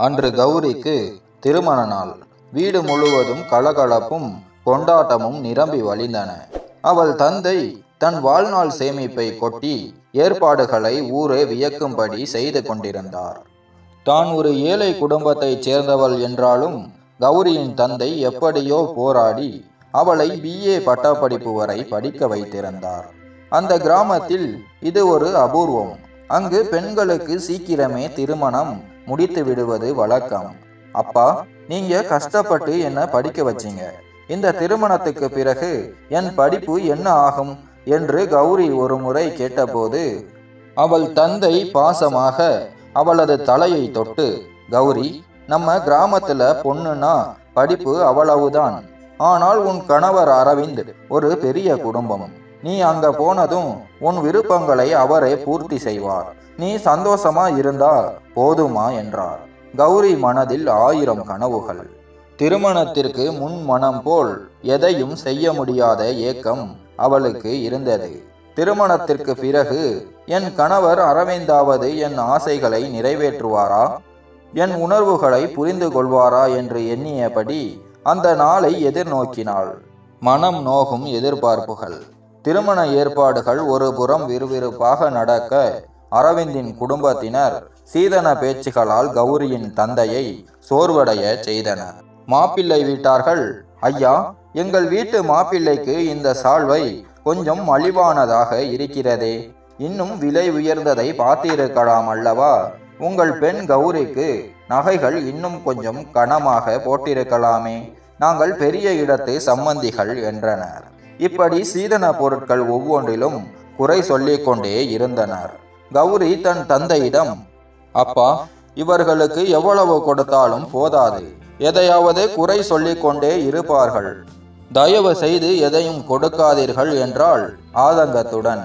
அன்று கௌரிக்கு திருமண நாள். வீடு முழுவதும் கலகலப்பும் கொண்டாட்டமும் நிரம்பி வழிந்தன. அவள் தந்தை தன் வாழ்நாள் சேமிப்பை கொட்டி ஏற்பாடுகளை ஊரே வியக்கும்படி செய்து கொண்டிருந்தார். தான் ஒரு ஏழை குடும்பத்தைச் சேர்ந்தவள் என்றாலும் கௌரியின் தந்தை எப்படியோ போராடி அவளை பிஏ பட்டப்படிப்பு வரை படிக்க வைத்திருந்தார். அந்த கிராமத்தில் இது ஒரு அபூர்வம். அங்கு பெண்களுக்கு சீக்கிரமே திருமணம் முடித்து விடுவது வழக்கம். அப்பா நீங்க கஷ்டப்பட்டு என்ன படிக்க வச்சீங்க? இந்த திருமணத்துக்கு பிறகு என் படிப்பு என்ன ஆகும்? என்று கௌரி ஒரு முறை கேட்டபோது அவள் தந்தை பாசமாக அவளது தலையை தொட்டு கௌரி நம்ம கிராமத்துல பொண்ணுனா படிப்பு அவ்வளவுதான். ஆனால் உன் கணவர் அரவிந்த் ஒரு பெரிய குடும்பம். நீ அங்க போனதும் உன் விருப்பங்களை அவரே பூர்த்தி செய்வார். நீ சந்தோஷமா இருந்தா போதுமா என்றார். கௌரி மனதில் ஆயிரம் கனவுகள். திருமணத்திற்கு முன் மனம் போல் எதையும் செய்ய முடியாத ஏக்கம் அவளுக்கு இருந்தது. திருமணத்திற்கு பிறகு என் கணவர் அரவிந்தாவது என் ஆசைகளை நிறைவேற்றுவாரா? என் உணர்வுகளை புரிந்து கொள்வாரா? என்று எண்ணியபடி அந்த நாளை எதிர்நோக்கினாள். மனம் நோகும் எதிர்பார்ப்புகள். திருமண ஏற்பாடுகள் ஒரு புறம் விறுவிறுப்பாக நடக்க அரவிந்தின் குடும்பத்தினர் சீதன பேச்சுகளால் கௌரியின் தந்தையை சோர்வடைய செய்தனர். மாப்பிள்ளை வீட்டார்கள் ஐயா எங்கள் வீட்டு மாப்பிள்ளைக்கு இந்த சால்வை கொஞ்சம் மலிவானதாக இருக்கிறதே. இன்னும் விலை உயர்ந்ததை பார்த்திருக்கலாம் அல்லவா? உங்கள் பெண் கௌரிக்கு நகைகள் இன்னும் கொஞ்சம் கனமாக போட்டிருக்கலாமே. நாங்கள் பெரிய இடத்து சம்பந்திகள் என்றனர். இப்படி சீதன பொருட்கள் ஒவ்வொன்றிலும் குறை சொல்லிக் கொண்டே இருந்தனர். கௌரி தன் தந்தையிடம் அப்பா இவர்களுக்கு எவ்வளவு கொடுத்தாலும் போதாது. எதையாவது குறை சொல்லிக் கொண்டே இருப்பார்கள். தயவு செய்து எதையும் கொடுக்காதீர்கள் என்றால் ஆதங்கத்துடன்.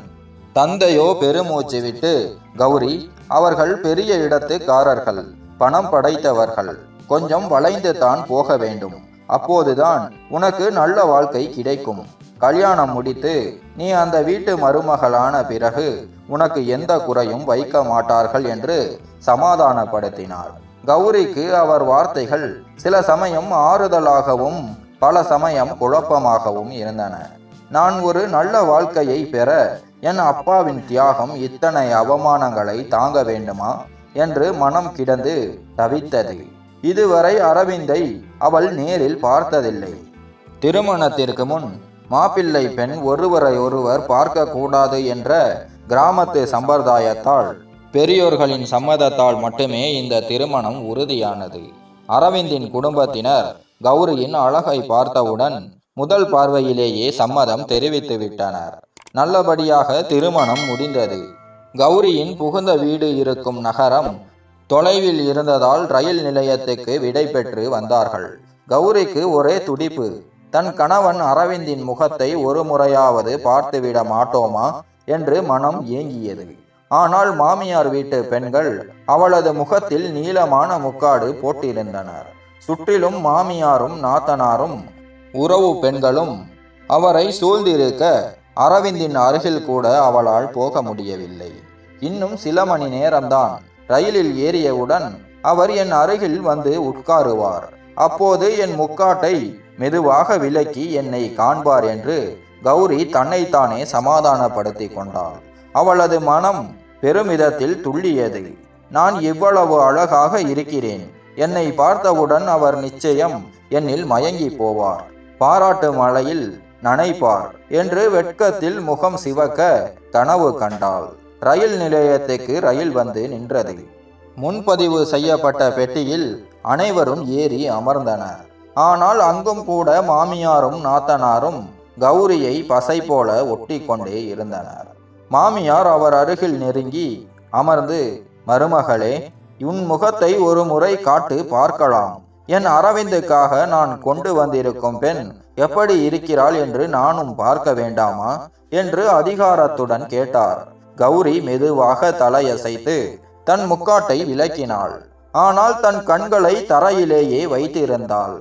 தந்தையோ பெருமூச்சு விட்டு கௌரி அவர்கள் பெரிய இடத்துக்காரர்கள். பணம் படைத்தவர்கள். கொஞ்சம் வளைந்து தான் போக வேண்டும். அப்போதுதான் உனக்கு நல்ல வாழ்க்கை கிடைக்கும். கல்யாணம் முடித்து நீ அந்த வீட்டு மருமகளான பிறகு உனக்கு எந்த குறையும் வைக்க மாட்டார்கள் என்று சமாதானப்படுத்தினார். கௌரிக்கு அவர் வார்த்தைகள் சில சமயம் ஆறுதலாகவும் பல சமயம் குழப்பமாகவும் இருந்தன. நான் ஒரு நல்ல வாழ்க்கையை பெற என் அப்பாவின் தியாகம் இத்தனை அவமானங்களை தாங்க வேண்டுமா? என்று மனம் கிடந்து தவித்தது. இதுவரை அரவிந்தை அவள் நேரில் பார்த்ததில்லை. திருமணத்திற்கு முன் மாப்பிள்ளை பெண் ஒருவரை ஒருவர் பார்க்க கூடாது என்ற கிராமத்து சம்பிரதாயத்தால் பெரியோர்களின் சம்மதத்தால் மட்டுமே இந்த திருமணம் உறுதியானது. அரவிந்தின் குடும்பத்தினர் கௌரியின் அழகை பார்த்தவுடன் முதல் பார்வையிலேயே சம்மதம் தெரிவித்து விட்டனர். நல்லபடியாக திருமணம் முடிந்தது. கௌரியின் புகுந்த வீடு இருக்கும் நகரம் தொலைவில் இருந்ததால் ரயில் நிலையத்துக்கு விடை பெற்று வந்தார்கள். கௌரிக்கு ஒரே துடிப்பு. தன் கணவன் அரவிந்தின் முகத்தை ஒரு முறையாவது பார்த்துவிட மாட்டோமா? என்று மனம் ஏங்கியது. ஆனால் மாமியார் வீட்டு பெண்கள் அவளது முகத்தில் நீளமான முக்காடு போட்டிருந்தனர். சுற்றிலும் மாமியாரும் நாத்தனாரும் உறவு பெண்களும் அவரை சூழ்ந்திருக்க அரவிந்தின் அருகில் கூட அவளால் போக முடியவில்லை. இன்னும் சில மணி நேரம்தான் ரயிலில் ஏறியவுடன் அவர் என் அருகில் வந்து உட்காருவார். அப்போது என் முக்காட்டை மெதுவாக விலக்கி என்னை காண்பார் என்று கௌரி தன்னைத்தானே சமாதானப்படுத்தி கொண்டாள். அவளது மனம் பெருமிதத்தில் துள்ளியது. நான் இவ்வளவு அழகாக இருக்கிறேன். என்னை பார்த்தவுடன் அவர் நிச்சயம் என்னில் மயங்கி போவார். பாராட்டு மழையில் நனைப்பார் என்று வெட்கத்தில் முகம் சிவக்க கனவு கண்டாள். ரயில் நிலையத்துக்கு ரயில் வந்து நின்றது. முன்பதிவு செய்யப்பட்ட பெட்டியில் அனைவரும் ஏறி அமர்ந்தனர். ஆனால் அங்கும் கூட மாமியாரும் நாத்தனாரும் கௌரியை பசை போல ஒட்டி கொண்டே இருந்தனர். மாமியார் அவர் அருகில் நெருங்கி அமர்ந்து மருமகளே உன் முகத்தை ஒரு முறை காட்டு பார்க்கலாம். என் அரவிந்துக்காக நான் கொண்டு வந்திருக்கும் பெண் எப்படி இருக்கிறாள் என்று நானும் பார்க்க வேண்டாமா? என்று அதிகாரத்துடன் கேட்டார். கௌரி மெதுவாக தலையசைத்து தன் முக்காட்டை விளக்கினாள் ஆனால் தன் கண்களை தரையிலேயே வைத்திருந்தாள்.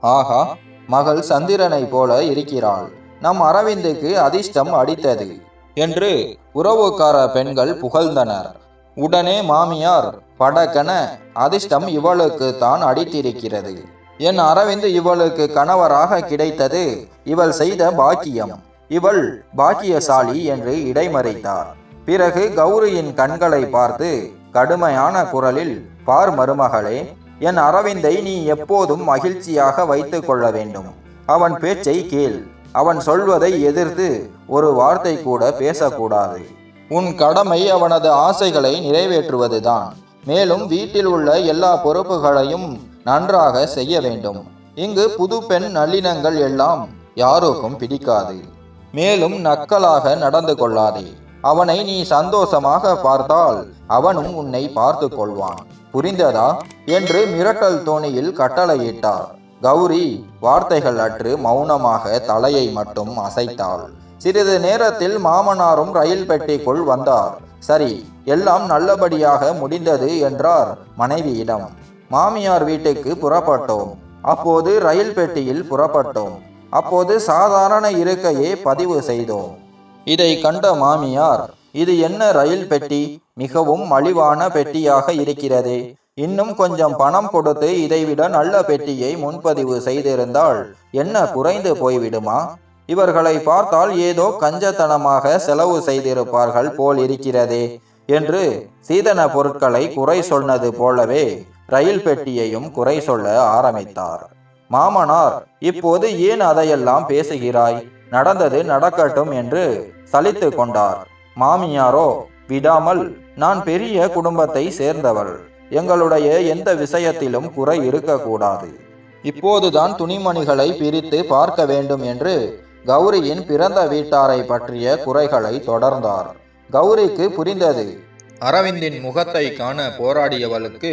ஆஹா மகள் சந்திரனை போல இருக்கிறாள். நம் அரவிந்துக்கு அதிர்ஷ்டம் அடித்தது. என்று உறவுக்கார பெண்கள் புகழ்ந்தனர். உடனே மாமியார் படக்கன அதிர்ஷ்டம் இவளுக்கு தான் அடித்திருக்கிறது. என் அரவிந்த் இவளுக்கு கணவராக கிடைத்தது. இவள் செய்த பாக்கியம். இவள் பாக்கியசாலி என்று இடைமறைத்தார். பிறகு கௌரியின் கண்களை பார்த்து கடுமையான குரலில் பார் மருமகளே என் அரவிந்தை நீ எப்போதும் மகிழ்ச்சியாக வைத்து கொள்ள வேண்டும். அவன் பேச்சை கேள். அவன் சொல்வதை எதிர்த்து ஒரு வார்த்தை கூட பேசக்கூடாது. உன் கடமை அவனது ஆசைகளை நிறைவேற்றுவதுதான். மேலும் வீட்டில் உள்ள எல்லா பொறுப்புகளையும் நன்றாக செய்ய வேண்டும். இங்கு புது பெண் நல்லினங்கள் எல்லாம் யாருக்கும் பிடிக்காது. மேலும் நக்கலாக நடந்து கொள்ளாதே. அவனை நீ சந்தோஷமாக பார்த்தால் அவனும் உன்னை பார்த்து கொள்வான் புரிந்ததா? என்று மிரட்டல் தோணியில் கட்டளையிட்டார். கௌரி வார்த்தைகள் அற்று மௌனமாக தலையை மட்டும் அசைத்தாள். சிறிது நேரத்தில் மாமனாரும் ரயில் பெட்டிக்குள் வந்தார். சரி எல்லாம் நல்லபடியாக முடிந்தது என்றார் மனைவியிடம். மாமியார் வீட்டுக்கு புறப்பட்டோம். அப்போது ரயில் பெட்டியில் புறப்பட்டோம். அப்போது சாதாரண இருக்கையே பதிவு செய்தோம். இதை கண்ட மாமியார் இது என்ன ரயில் பெட்டி? மிகவும் மலிவான பெட்டியாக இருக்கிறது. இன்னும் கொஞ்சம் பணம் கொடுத்து இதைவிட நல்ல பெட்டியை முன்பதிவு செய்திருந்தால் என்ன குறைந்து போய்விடுமா? இவர்களை பார்த்தால் ஏதோ கஞ்சத்தனமாக செலவு செய்திருப்பார்கள் போல் இருக்கிறதே என்று சீதன பொருட்களை குறை சொன்னது போலவே ரயில் பெட்டியையும் குறை சொல்ல ஆரம்பித்தார். மாமனார் இப்போது ஏன் அதையெல்லாம் பேசுகிறாய்? நடந்தது நடக்கட்டும் என்று சலித்து கொண்டார். மாமியாரோ விடாமல் நான் பெரிய குடும்பத்தை சேர்ந்தவள் எங்களுடைய எந்த விஷயத்திலும் குறை இருக்கக்கூடாது. இப்போதுதான் துணிமணிகளை பிரித்து பார்க்க வேண்டும் என்று கௌரியின் பிறந்த வீட்டாரை பற்றிய குறைகளை தொடர்ந்தார். கௌரிக்கு புரிந்தது. அரவிந்தின் முகத்தை காண போராடியவளுக்கு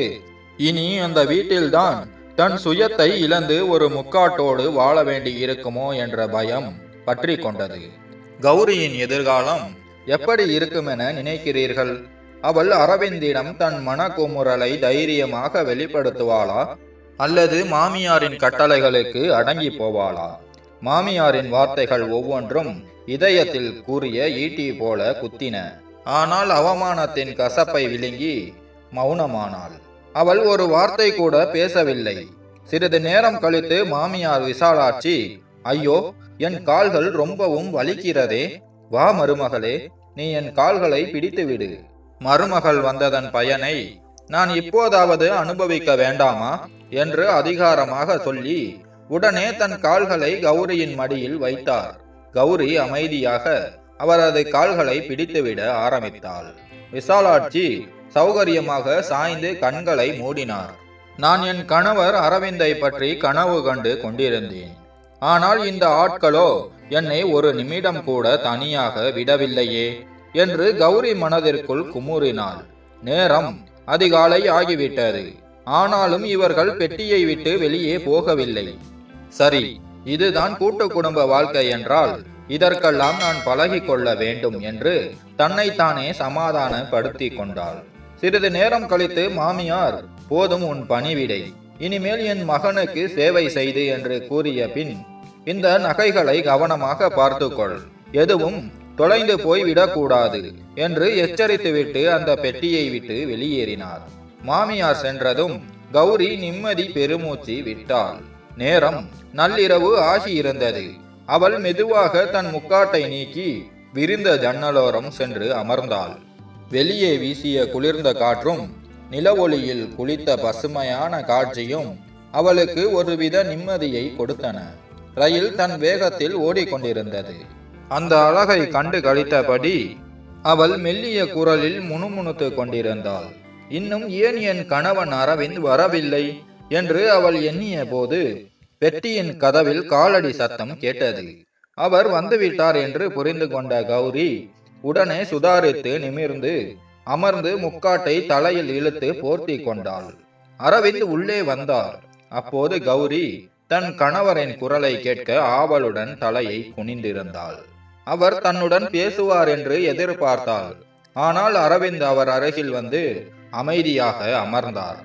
இனி அந்த வீட்டில்தான் தன் சுயத்தை இழந்து ஒரு முக்காட்டோடு வாழ வேண்டி இருக்குமோ என்ற பயம் பற்றி கொண்டது. கௌரியின் எதிர்காலம் எப்படி இருக்கும் என நினைக்கிறீர்கள்? அவள் அரவிந்திடம் தன் மனக்குமுறலை தைரியமாக வெளிப்படுத்துவாளா? அல்லது மாமியாரின் கட்டளைகளுக்கு அடங்கி போவாளா? மாமியாரின் வார்த்தைகள் ஒவ்வொன்றும் இதயத்தில் கூறிய ஈட்டி போல குத்தின. ஆனால் அவமானத்தின் கசப்பை விழுங்கி மௌனமானாள். அவள் ஒரு வார்த்தை கூட பேசவில்லை. சிறிது நேரம் கழித்து மாமியார் விசாலாட்சி ஐயோ என் கால்கள் ரொம்பவும் வலிக்கிறதே. வா மருமகளே நீ என் கால்களை பிடித்து விடு மருமகள் வந்ததன் பயனை நான் இப்போதாவது அனுபவிக்க வேண்டாமா? என்று அதிகாரமாக சொல்லி உடனே தன் கால்களை கௌரியின் மடியில் வைத்தார். கௌரி அமைதியாக அவரது கால்களை பிடித்துவிட ஆரம்பித்தாள். விசாலாட்சி சௌகரியமாக சாய்ந்து கண்களை மூடினார். நான் என் கணவர் அரவிந்தை பற்றி கனவு கண்டு கொண்டிருந்தேன். ஆனால் இந்த ஆட்களோ என்னை ஒரு நிமிடம் கூட தனியாக விடவில்லையே என்று கௌரி மனதிற்குள் குமுறினாள். நேரம் அதிகாலை ஆகிவிட்டது. ஆனாலும் இவர்கள் பெட்டியை விட்டு வெளியே போகவில்லை. சரி இதுதான் கூட்டு குடும்ப வாழ்க்கை என்றால் இதற்கெல்லாம் நான் பழகி கொள்ள வேண்டும் என்று தன்னைத்தானே சமாதானப்படுத்தி கொண்டாள். சிறிது நேரம் கழித்து மாமியார் போதும் உன் பணிவிடை. இனிமேல் என் மகனுக்கு சேவை செய்து என்று கூறிய பின் இந்த நகைகளை கவனமாக பார்த்துக்கொள். எதுவும் தொலைந்து போய் விடக்கூடாது என்று எச்சரித்துவிட்டு அந்த பெட்டியை விட்டு வெளியேறினார். மாமியார் சென்றதும் கௌரி நிம்மதி பெருமூச்சு விட்டாள். நேரம் நள்ளிரவு ஆகியிருந்தது. அவள் மெதுவாக தன் முக்காட்டை நீக்கி விரிந்த ஜன்னலோரம் சென்று அமர்ந்தாள். வெளியே வீசிய குளிர்ந்த காற்றும் நிலவொளியில் குளித்த பசுமையான காட்சியும் அவளுக்கு ஒருவித நிம்மதியை கொடுத்தன. ரயில் தன் வேகத்தில் ஓடிக்கொண்டிருந்தது. அந்த அழகை கண்டு கழித்தபடி அவள் மெல்லிய குரலில் முணுமுணுத்து கொண்டிருந்தாள். இன்னும் ஏன் என் கணவன் அரவிந்த் வரவில்லை? என்று அவள் எண்ணிய போது பெட்டியின் கதவில் காலடி சத்தம் கேட்டது. அவர் வந்துவிட்டார் என்று புரிந்து கொண்ட கௌரி உடனே சுதாரித்து நிமிர்ந்து அமர்ந்து முக்காட்டை தலையில் இழுத்து போர்த்தி கொண்டாள். அரவிந்த் உள்ளே வந்தார். அப்போது கௌரி தன் கணவரின் குரலை கேட்க ஆவலுடன் தலையை குனிந்திருந்தாள். அவர் தன்னுடன் பேசுவார் என்று எதிர்பார்த்தாள். ஆனால் அரவிந்த் அவர் அருகில் வந்து அமைதியாக அமர்ந்தார்.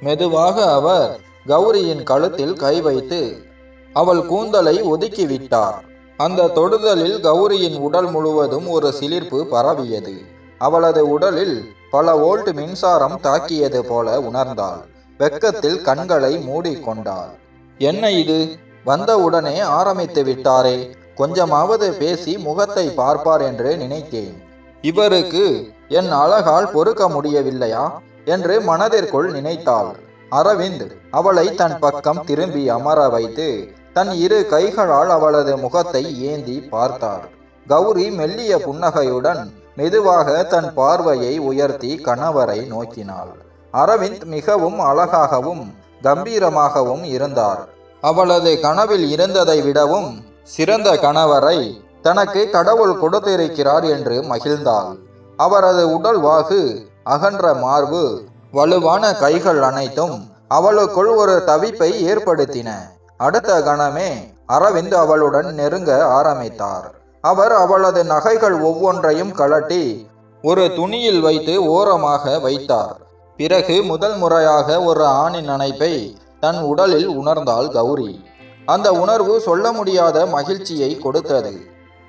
மெதுவாக அவர் கௌரியின் கழுத்தில் கை வைத்து அவள் கூந்தலை ஒதுக்கிவிட்டார். அந்த தொடுதலில் கௌரியின் உடல் முழுவதும் ஒரு சிலிர்ப்பு பரவியது. அவளது உடலில் பல வோல்ட் மின்சாரம் தாக்கியது போல உணர்ந்தாள். வெக்கத்தில் கண்களை மூடிக்கொண்டாள். என்ன இது? வந்தவுடனே ஆரம்பித்து விட்டாரே. கொஞ்சமாவது பேசி முகத்தை பார்ப்பார் என்று நினைத்தேன். இவருக்கு என் அழகால் பொறுக்க முடியவில்லையா? என்று மனதிற்குள் நினைத்தாள். அரவிந்த் அவளை தன் பக்கம் திரும்பி அமர வைத்து தன் இரு கைகளால் அவளது முகத்தை ஏந்தி பார்த்தார். கௌரி மெல்லிய புன்னகையுடன் மெதுவாக தன் பார்வையை உயர்த்தி கணவரை நோக்கினாள். அரவிந்த் மிகவும் அழகாகவும் கம்பீரமாகவும் இருந்தார். அவளது கனவில் இருந்ததை விடவும் சிறந்த கணவரை தனக்கு கடவுள் கொடுத்திருக்கிறார் என்று மகிழ்ந்தாள். அவரது உடல் வாகு அகன்ற மார்பு வலுவான கைகள் அனைத்தும் அவளுக்குள் ஒரு தவிப்பை ஏற்படுத்தின. அடுத்த கணமே அரவிந்த் அவளுடன் நெருங்க ஆரம்பித்தார். அவர் அவளது நகைகள் ஒவ்வொன்றையும் கழட்டி ஒரு துணியில் வைத்து ஓரமாக வைத்தார். பிறகு முதல் முறையாக ஒரு ஆணின் அணைப்பை தன் உடலில் உணர்ந்தாள் கௌரி. அந்த உணர்வு சொல்ல முடியாத மகிழ்ச்சியை கொடுத்தது.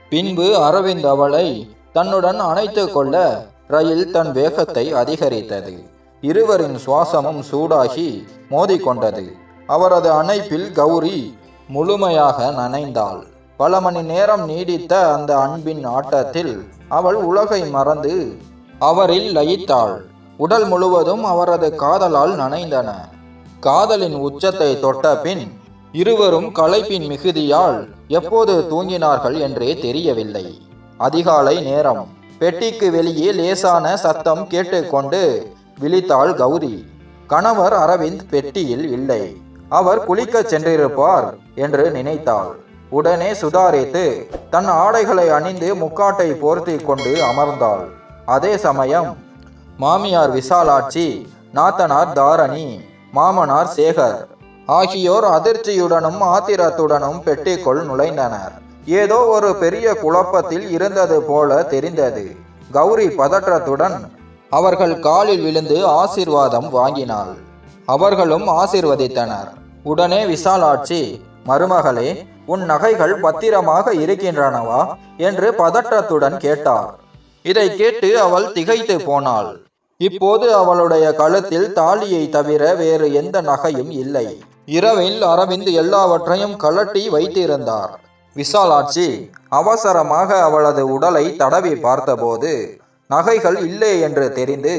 பின்பு அரவிந்த் அவளை தன்னுடன் அணைத்து கொள்ள ரயில் தன் வேகத்தை அதிகரித்தது. இருவரின் சுவாசமும் சூடாகி மோதிக்கொண்டது அவரது அணைப்பில் கௌரி முழுமையாக நனைந்தாள். பல மணி நேரம் நீடித்த அந்த அன்பின் ஆட்டத்தில் அவள் உலகை மறந்து அவரில் லயித்தாள். உடல் முழுவதும் அவரது காதலால் நனைந்தன. காதலின் உச்சத்தை தொட்ட பின் இருவரும் களைப்பின் மிகுதியால் எப்போது தூங்கினார்கள் என்றே தெரியவில்லை. அதிகாலை நேரம். பெட்டிக்கு வெளியே லேசான சத்தம் கேட்டுக்கொண்டு விழித்தாள் கௌரி. கணவர் அரவிந்த் பெட்டியில் இல்லை. அவர் குளிக்கச் சென்றிருப்பார் என்று நினைத்தாள். உடனே சுதாரித்து தன் ஆடைகளை அணிந்து முக்காட்டை போர்த்தி கொண்டு அமர்ந்தாள். அதே சமயம் மாமியார் விசாலாட்சி நாத்தனார் தாரணி மாமனார் சேகர் ஆகியோர் அதிர்ச்சியுடனும் ஆத்திரத்துடனும் பெட்டிக்குள் நுழைந்தனர். ஏதோ ஒரு பெரிய குழப்பத்தில் இருந்தது போல தெரிந்தது. கௌரி பதற்றத்துடன் அவர்கள் காலில் விழுந்து ஆசீர்வாதம் வாங்கினாள். அவர்களும் ஆசிர்வதித்தனர். உடனே விசாலாட்சி மருமகளே உன் நகைகள் பத்திரமாக இருக்கின்றனவா? என்று பதற்றத்துடன் கேட்டார். இதை கேட்டு அவள் திகைத்து போனாள். இப்போது அவளுடைய கழுத்தில் தாலியை தவிர வேறு எந்த நகையும் இல்லை. இரவில் அரவிந்த் எல்லாவற்றையும் கழட்டி வைத்திருந்தார். விசாலாட்சி அவசரமாக அவளது உடலை தடவி பார்த்தபோது நகைகள் இல்லை என்று தெரிந்து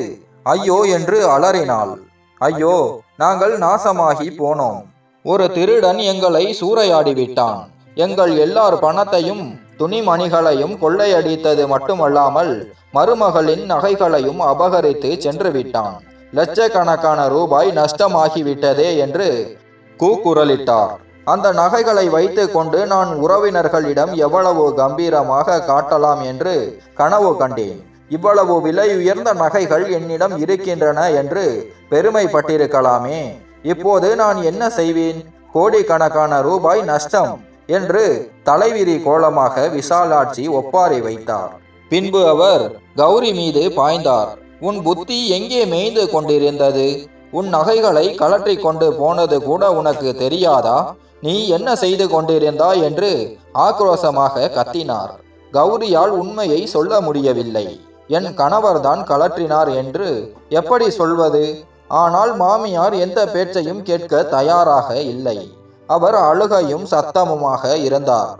ஐயோ என்று அலறினாள். ஐயோ நாங்கள் நாசமாகி போனோம். ஒரு திருடன் எங்களை சூறையாடி விட்டான் எங்கள் எல்லார் பணத்தையும் துணிமணிகளையும் கொள்ளையடித்தது மட்டுமல்லாமல் மருமகளின் நகைகளையும் அபகரித்து சென்று விட்டான் லட்சக்கணக்கான ரூபாய் நஷ்டமாகிவிட்டதே என்று கூக்குரலிட்டார். அந்த நகைகளை வைத்து கொண்டு நான் உறவினர்களிடம் எவ்வளவு கம்பீரமாக காட்டலாம் என்று கனவு கண்டேன். இவ்வளவு விலை உயர்ந்த நகைகள் என்னிடம் இருக்கின்றன என்று பெருமைப்பட்டிருக்கலாமே. இப்போது நான் என்ன செய்வேன்? கோடிக்கணக்கான ரூபாய் நஷ்டம். என்று தலைவிரி கோலமாக விசாலாட்சி ஒப்பாரி வைத்தார். பின்பு அவர் கௌரி மீது பாய்ந்தார். உன் புத்தி எங்கே மேய்ந்து கொண்டிருந்தது? உன் நகைகளை கலற்றி கொண்டு போனது கூட உனக்கு தெரியாதா? நீ என்ன செய்து கொண்டிருந்தா என்று ஆக்ரோசமாக கத்தினார். கௌரியால் உண்மையை சொல்ல முடியவில்லை. என் கணவர்தான் கலற்றினார் என்று எப்படி சொல்வது? ஆனால் மாமியார் எந்த பேச்சையும் கேட்க தயாராக இல்லை. அவர் அழுகையும் சத்தமுமாக இருந்தார்.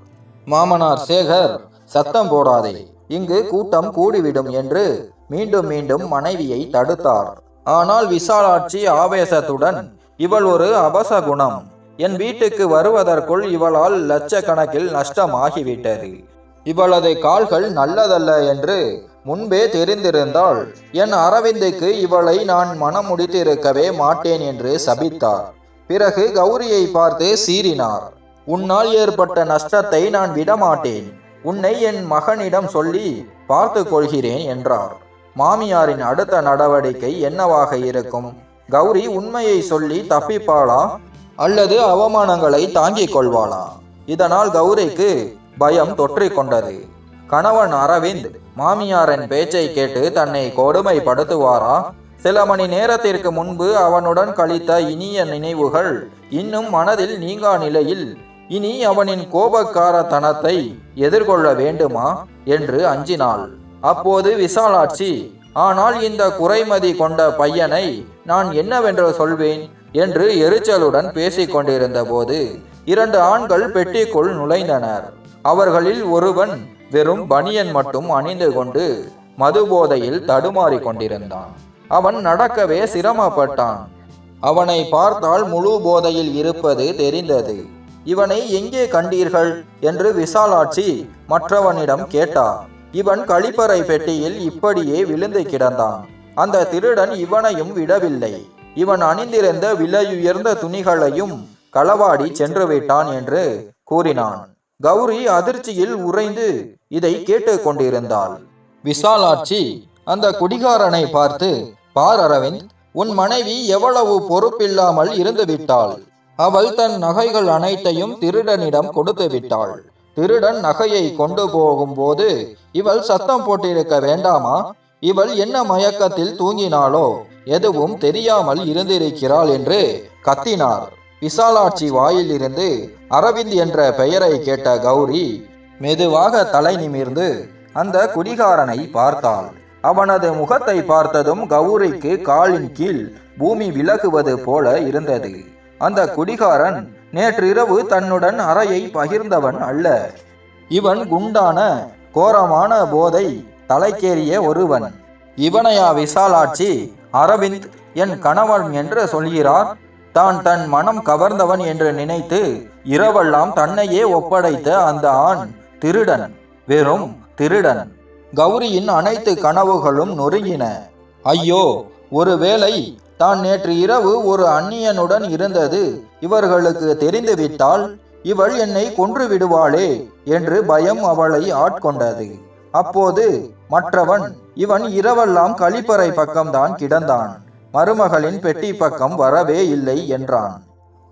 மாமனார் சேகர் சத்தம் போடாதே இங்கு கூட்டம் கூடிவிடும் என்று மீண்டும் மீண்டும் மனைவியை தடுத்தார். ஆனால் விசாலாட்சி ஆவேசத்துடன் இவள் ஒரு அபசகுணம் என் வீட்டுக்கு வருவதற்குள் இவளால் லட்சக்கணக்கில் நஷ்டமாகிவிட்டது. இவளது கால்கள் நல்லதல்ல என்று முன்பே தெரிந்திருந்தால் என் அரவிந்துக்கு இவளை நான் மனம் முடித்திருக்கவே மாட்டேன் என்று சபித்தார். பிறகு கௌரியை பார்த்து சீறினார். உன்னால் ஏற்பட்ட நஷ்டத்தை நான் விடமாட்டேன். உன்னை என் மகனிடம் சொல்லி பார்த்து கொள்கிறேன் என்றார். மாமியாரின் அடுத்த நடவடிக்கை என்னவாக இருக்கும்? கௌரி உண்மையை சொல்லி தப்பிப்பாளா? அல்லது அவமானங்களை தாங்கிக் கொள்வாளா? இதனால் கௌரிக்கு பயம் தொற்றிக்கொண்டது கணவன் அரவிந்த் மாமியாரின் பேச்சை கேட்டு தன்னை கொடுமைப்படுத்துவாரா? சில மணி நேரத்திற்கு முன்பு அவனுடன் கழித்த இனிய நினைவுகள் இன்னும் மனதில் நீங்கா நிலையில். இனி அவனின் கோபக்காரத்தனத்தை எதிர்கொள்ள வேண்டுமா? என்று அஞ்சினாள். அப்போது விசாலாட்சி ஆனால் இந்த குறைமதி கொண்ட பையனை நான் என்னவென்று சொல்வேன்? என்று எரிச்சலுடன் பேசிக்கொண்டிருந்த போது இரண்டு ஆண்கள் பெட்டிக்குள் நுழைந்தனர். அவர்களில் ஒருவன் வெறும் பனியன் மட்டும் அணிந்து கொண்டு மதுபோதையில் தடுமாறிக் கொண்டிருந்தான். அவன் நடக்கவே சிரமப்பட்டான். அவனை பார்த்தால் முழு போதையில் இருப்பது தெரிந்தது. இவனை எங்கே கண்டீர்கள்? என்று விசாலாட்சி மற்றவனிடம் கேட்டார் இவன் கழிப்பறை பெட்டியில் இப்படியே விழுந்து கிடந்தான். அந்த திருடன் இவனையும் விடவில்லை. இவன் அணிந்திருந்த விலையுயர்ந்த துணிகளையும் களவாடி சென்று விட்டான் என்று கூறினான். கௌரி அதிர்ச்சியில் உறைந்து இதை கேட்டுக்கொண்டிருந்தாள் விசாலாட்சி அந்த குடிகாரனை பார்த்து பார் அரவிந்த் உன் மனைவி எவ்வளவு பொறுப்பில்லாமல் இருந்து விட்டாள் அவள் தன் நகைகள் அனைத்தையும் திருடனிடம் கொடுத்து விட்டாள். திருடன் நகையை கொண்டு போகும்போது இவள் சத்தம் போட்டிருக்க வேண்டாமா? இவள் என்ன மயக்கத்தில் தூங்கினாளோ எதுவும் தெரியாமல் இருந்திருக்கிறாள் என்று கத்தினார். விசாலாட்சி வாயிலிருந்து அரவிந்த் என்ற பெயரை கேட்ட கௌரி மெதுவாக தலை நிமிர்ந்து அந்த குடிகாரனை பார்த்தாள். அவனது முகத்தை பார்த்ததும் கௌரிக்கு காலின் கீழ் பூமி விலகுவது போல இருந்தது. அந்த குடிகாரன் நேற்றிரவு தன்னுடன் அறையை பகிர்ந்தவன் அல்ல. இவன் குண்டான கோரமான போதை தலைக்கேறிய ஒருவன். இவனையா விசாலாட்சி அரவிந்த் என் கணவன் என்று சொல்கிறார்? தான் தன் மனம் கவர்ந்தவன் என்று நினைத்து இரவெல்லாம் தன்னையே ஒப்படைத்த அந்த ஆண் திருடன் வெறும் திருடன். கௌரியின் அனைத்து கனவுகளும் நொறுங்கின. ஐயோ ஒருவேளை தான் நேற்று இரவு ஒரு அந்நியனுடன் இருந்தது. இவர்களுக்கு தெரிந்துவிட்டால் இவள் என்னை கொன்று விடுவாளே என்று பயம் அவளை ஆட்கொண்டது. அப்போது மற்றவன் இவன் இரவெல்லாம் கழிப்பறை பக்கம்தான் கிடந்தான். மருமகளின் பெட்டி பக்கம் வரவே இல்லை என்றான்.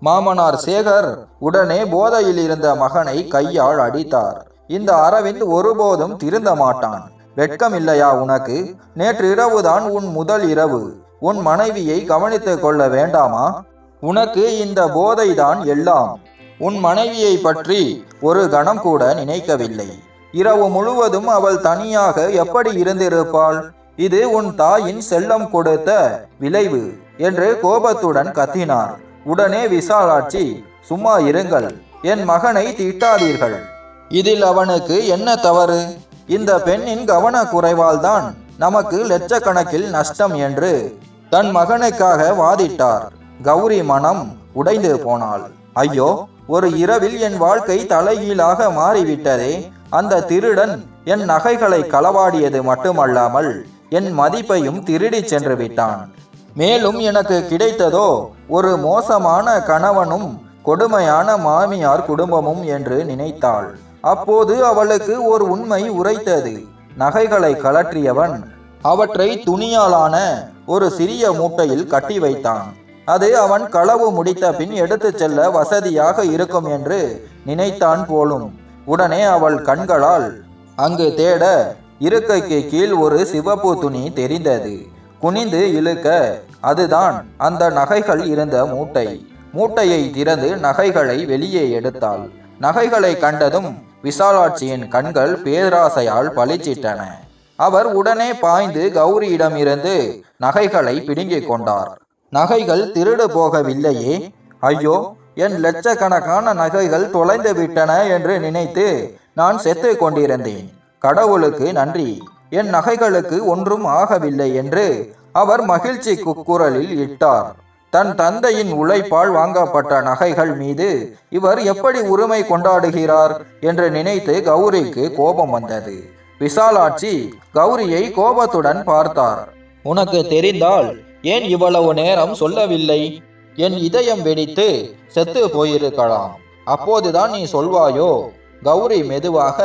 மாமனார் சேகர் உடனே போதையில் இருந்த மகனை கையால் அடித்தார். இந்த அரவிந்த் ஒருபோதும் திருந்த மாட்டான் வெட்கம் இல்லையா உனக்கு? நேற்று இரவுதான் உன் முதல் இரவு. உன் மனைவியை கவனித்துக் கொள்ள வேண்டாமா? உனக்கு இந்த போதைதான் எல்லாம். உன் மனைவியை பற்றி ஒரு கணம் கூட நினைக்கவில்லை. இரவு முழுவதும் அவள் தனியாக எப்படி இருந்திருப்பாள்? இது உன் தாயின் செல்லம் கொடுத்த விளைவு என்று கோபத்துடன் கத்தினார். உடனே விசாலாட்சி சும்மா இருங்கள். என் மகனை திட்டாதீர்கள். இதில் அவனுக்கு என்ன தவறு? இந்த பெண்ணின் கவன குறைவால்தான் நமக்கு லட்சக்கணக்கில் நஷ்டம் என்று தன் மகனுக்காக வாதிட்டார். கௌரி மனம் உடைந்து போனாள். ஐயோ ஒரு இரவில் என் வாழ்க்கை தலைகீழாக மாறிவிட்டதே. அந்த திருடன் என் நகைகளை களவாடியது மட்டுமல்லாமல் என் மதிப்பையும் திருடி சென்று விட்டான். மேலும் எனக்கு கிடைத்ததோ ஒரு மோசமான கணவனும் கொடுமையான மாமியார் குடும்பமும் என்று நினைத்தாள். அப்போது அவளுக்கு ஒரு உண்மை உரைத்தது. நகைகளை கலற்றியவன் அவற்றை துணியாலான ஒரு சிறிய மூட்டையில் கட்டி வைத்தான். அது அவன் களவு முடித்த பின் எடுத்துச் செல்ல வசதியாக இருக்கும் என்று நினைத்தான் போலும். உடனே அவள் கண்களால் அங்கு தேட இருக்கைக்கு கீழ் ஒரு சிவப்பு துணி தெரிந்தது. குனிந்து இழுக்க அதுதான் அந்த நகைகள் இருந்த மூட்டை. மூட்டையை திறந்து நகைகளை வெளியே எடுத்தாள். நகைகளை கண்டதும் விசாலாட்சியின் கண்கள் பேராசையால் பளிச்சிட்டன. அவர் உடனே பாய்ந்து கௌரியிடமிருந்து நகைகளை பிடுங்கிக் கொண்டார். நகைகள் திருடு போகவில்லையே. ஐயோ என் லட்சக்கணக்கான நகைகள் தொலைந்து விட்டன என்று நினைத்து நான் செத்து கொண்டிருந்தேன். கடவுளுக்கு நன்றி. என் நகைகளுக்கு ஒன்றும் ஆகவில்லை என்று அவர் மகிழ்ச்சி குக்குரலில் இட்டார். தன் தந்தையின் உழைப்பால் வாங்கப்பட்ட நகைகள் மீது இவர் எப்படி உரிமை கொண்டாடுகிறார் என்று நினைத்து கௌரிக்கு கோபம் வந்தது. விசாலாட்சி கௌரியை கோபத்துடன் பார்த்தார். உனக்கு தெரிந்தால் ஏன் இவ்வளவு நேரம் சொல்லவில்லை? என் இதயம் வெடித்து செத்து போயிருக்கலாம். அப்போதுதான் நீ சொல்வாயோ? கௌரி மெதுவாக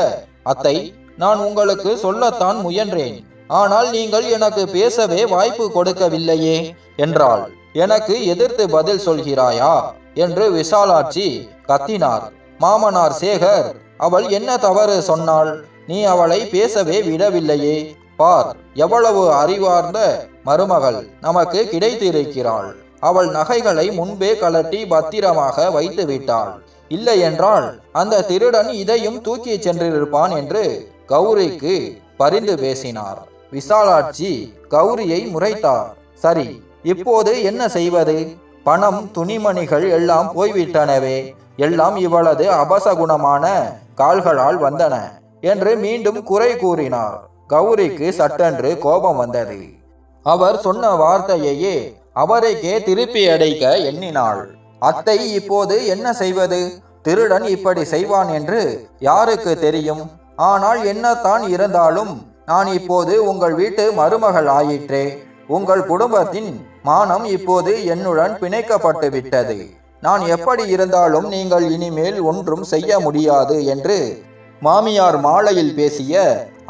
அத்தை நான் உங்களுக்கு சொல்லத்தான் முயன்றேன். ஆனால் நீங்கள் எனக்கு பேசவே வாய்ப்பு கொடுக்கவில்லையே என்றாள். எனக்கு எதிர்த்து பதில் சொல்கிறாயா? என்று விசாலாட்சி கத்தினார். மாமனார் சேகர் அவள் என்ன தவறு சொன்னாள்? நீ அவளை பேசவே விடவில்லையே. பார் எவ்வளவு அறிவார்ந்த மருமகள் நமக்கு கிடைத்திருக்கிறாள். அவள் நகைகளை முன்பே கலட்டி பத்திரமாக வைத்து விட்டாள். இல்லை என்றால் அந்த திருடன் இதையும் தூக்கி சென்றிருப்பான் என்று கௌரிக்கு பரிந்து பேசினார். விசாலாட்சி கௌரியை முறைத்தார். சரி இப்போது என்ன செய்வது? பணம் துணிமணிகள் எல்லாம் போய்விட்டனவே. எல்லாம் இவளது அபசகுணமான கால்களால் வந்தன என்று மீண்டும் குறை கூறினார். கௌரிக்கு சட்டென்று கோபம் வந்தது. அவர் சொன்ன வார்த்தையையே அவரைக்கே திருப்பி அடைக்க எண்ணினாள். அத்தை இப்போது என்ன செய்வது? திருடன் இப்படி செய்வான் என்று யாருக்கு தெரியும்? ஆனால் என்னத்தான் இருந்தாலும் நான் இப்போது உங்கள் வீட்டு மருமகள் ஆயிற்றே உங்கள் குடும்பத்தின் மானம் இப்போது என்னுடன் பிணைக்கப்பட்டு விட்டது நான் எப்படி இருந்தாலும் நீங்கள் இனிமேல் ஒன்றும் செய்ய முடியாது என்று மாமியார் மாலையில் பேசிய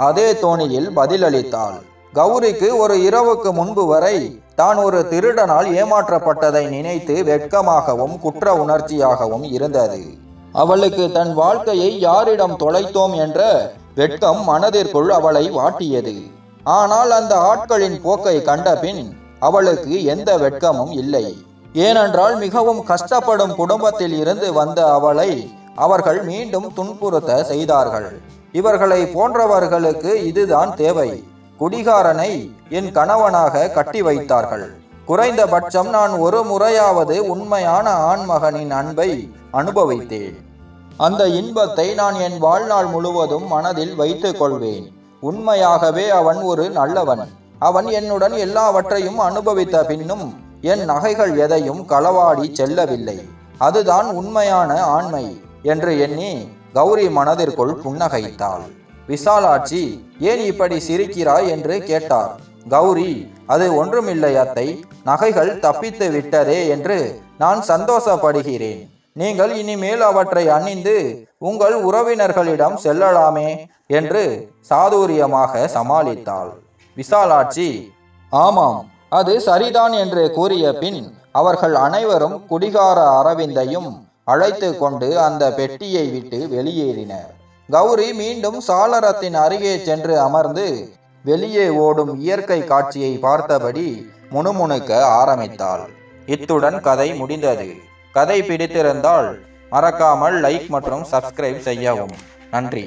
அதே தோணியில் பதிலளித்தாள். கௌரிக்கு ஒரு இரவுக்கு முன்பு வரை தான் ஒரு திருடனால் ஏமாற்றப்பட்டதை நினைத்து வெட்கமாகவும் குற்ற உணர்ச்சியாகவும் இருந்தது. அவளுக்கு தன் வாழ்க்கையை யாரிடம் தொலைத்தோம் என்ற வெட்கம் மனதிற்குள் அவளை வாட்டியது. ஆனால் அந்த ஆட்களின் போக்கை கண்டபின் அவளுக்கு எந்த வெட்கமும் இல்லை. ஏனென்றால் மிகவும் கஷ்டப்படும் குடும்பத்தில் இருந்து வந்த அவளை அவர்கள் மீண்டும் துன்புறுத்த செய்தார்கள். இவர்களை போன்றவர்களுக்கு இதுதான் தேவை. குடிகாரனை என் கணவனாக கட்டி வைத்தார்கள். குறைந்தபட்சம் நான் ஒரு முறையாவது உண்மையான ஆண்மகனின் அன்பை அனுபவித்தேன். அந்த இன்பத்தை நான் என் வாழ்நாள் முழுவதும் மனதில் வைத்துக் கொள்வேன். உண்மையாகவே அவன் ஒரு நல்லவன். அவன் என்னுடன் எல்லாவற்றையும் அனுபவித்த பின்னும் என் நகைகள் எதையும் களவாடி செல்லவில்லை. அதுதான் உண்மையான ஆண்மை என்று எண்ணி கௌரி மனதிற்குள் புன்னகைத்தாள். விசாலாட்சி ஏன் இப்படி சிரிக்கிறாய்? என்று கேட்டார். கௌரி அது ஒன்றுமில்லை அத்தை. நகைகள் தப்பித்து விட்டதே என்று நான் சந்தோஷப்படுகிறேன். நீங்கள் இனிமேல் அவற்றை அணிந்து உங்கள் உறவினர்களிடம் செல்லலாமே என்று சாதுரியமாக சமாளித்தாள். விசாலாட்சி ஆமாம் அது சரிதான் என்று கூறிய பின் அவர்கள் அனைவரும் குடிகார அரவிந்தையும் அழைத்து கொண்டு அந்த பெட்டியை விட்டு வெளியேறினர். கௌரி மீண்டும் சாளரத்தின் அருகே சென்று அமர்ந்து வெளியே ஓடும் இயற்கை காட்சியை பார்த்தபடி முணுமுணுக்க ஆரம்பித்தாள். இத்துடன் கதை முடிந்தது. கதை பிடித்திருந்தால் மறக்காமல் லைக் மற்றும் சப்ஸ்கிரைப் செய்யவும். நன்றி.